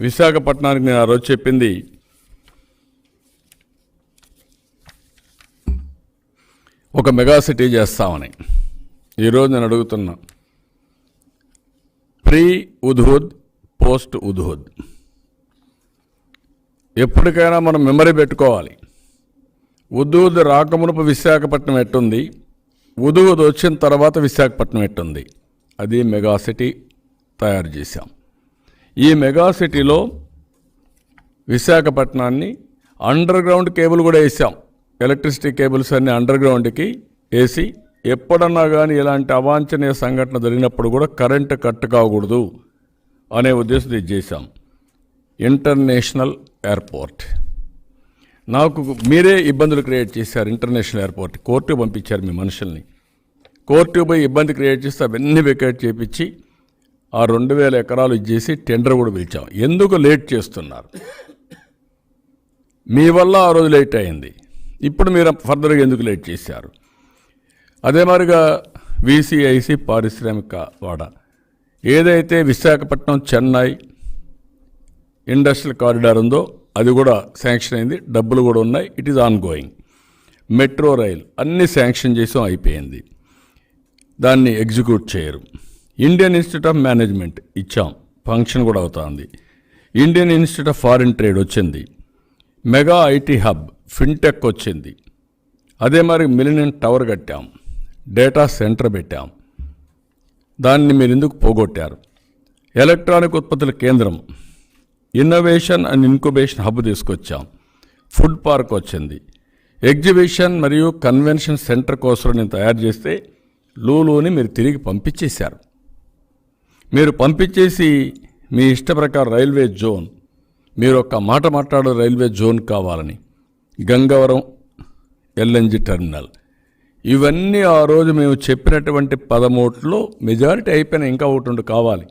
విశాఖపట్నానికి నేను ఆ రోజు చెప్పింది. ఒక మెగా సిటీ చేస్తామని. ఈరోజు నేను అడుగుతున్నా. ప్రీ ఉద్హుద్ పోస్ట్ ఉద్హుద్. ఎప్పటికైనా మనం మెమరీ పెట్టుకోవాలి. ఉద్హుద్ రాకమునుపు విశాఖపట్నం ఎట్టుంది? ఉద్హుద్ వచ్చిన తర్వాత విశాఖపట్నం ఎట్టుంది? అది మెగా సిటీ తయారు చేశాం. ఈ మెగా సిటీలో విశాఖపట్నాన్ని అండర్ గ్రౌండ్ కేబుల్ కూడా వేసాం. ఎలక్ట్రిసిటీ కేబుల్స్ అన్ని అండర్ గ్రౌండ్కి వేసి ఎప్పుడన్నా కానీ ఇలాంటి అవాంఛనీయ సంఘటన జరిగినప్పుడు కూడా కరెంటు కట్ కాకూడదు అనే ఉద్దేశం ఇది చేశాం. International airport. నాకు మీరే ఇబ్బందులు క్రియేట్ చేశారు ఇంటర్నేషనల్ ఎయిర్పోర్ట్. కోర్టు పంపించారు మీ మనుషుల్ని. కోర్టు పోయి ఇబ్బంది క్రియేట్ చేస్తే అవన్నీ వెకేట్ చేపించి ఆ రెండు వేల ఎకరాలు ఇచ్చేసి టెండర్ కూడా పిలిచాం. ఎందుకు లేట్ చేస్తున్నారు? మీ వల్ల ఆ రోజు లేట్ అయింది. ఇప్పుడు మీరు ఫర్దర్గా ఎందుకు లేట్ చేశారు? అదే మాదిరిగా విసిఐసి పారిశ్రామిక వాడ. ఏదైతే విశాఖపట్నం చెన్నై ఇండస్ట్రియల్ కారిడార్ ఉందో అది కూడా శాంక్షన్ అయింది. డబ్బులు కూడా ఉన్నాయి. It is on going metro rail అన్ని శాంక్షన్ చేసాం అయిపోయింది. దాన్ని ఎగ్జిక్యూట్ చేయరు. ఇండియన్ ఇన్స్టిట్యూట్ ఆఫ్ మేనేజ్మెంట్ ఇచ్చాం. ఫంక్షన్ కూడా అవుతుంది. Indian institute of foreign trade వచ్చింది. మెగా ఐటీ హబ్ ఫిన్టెక్ వచ్చింది. అదే మరి మిలినియం టవర్ కట్టాం. డేటా సెంటర్ పెట్టాం. దాన్ని మీరు ఎందుకు పోగొట్టారు? ఎలక్ట్రానిక్ ఉత్పత్తుల కేంద్రం. ఇన్నోవేషన్ అండ్ ఇన్క్యుబేషన్ హబ్ తీసుకొచ్చాం. ఫుడ్ పార్క్ వచ్చింది. ఎగ్జిబిషన్ మరియు కన్వెన్షన్ సెంటర్ కోసం నేను తయారు చేస్తే లూలోని మీరు తిరిగి పంపించేశారు. మీరు పంపించేసి మీ ఇష్ట ప్రకారం రైల్వే జోన్ మీరు ఒక్క మాట మాట్లాడే రైల్వే జోన్ కావాలని గంగవరం ఎల్ఎన్జి టెర్మినల్. ఇవన్నీ ఆ రోజు మేము చెప్పినటువంటి పదమూట్లో మెజారిటీ అయిపోయినా ఇంకా ఒకటి రెండు కావాలి.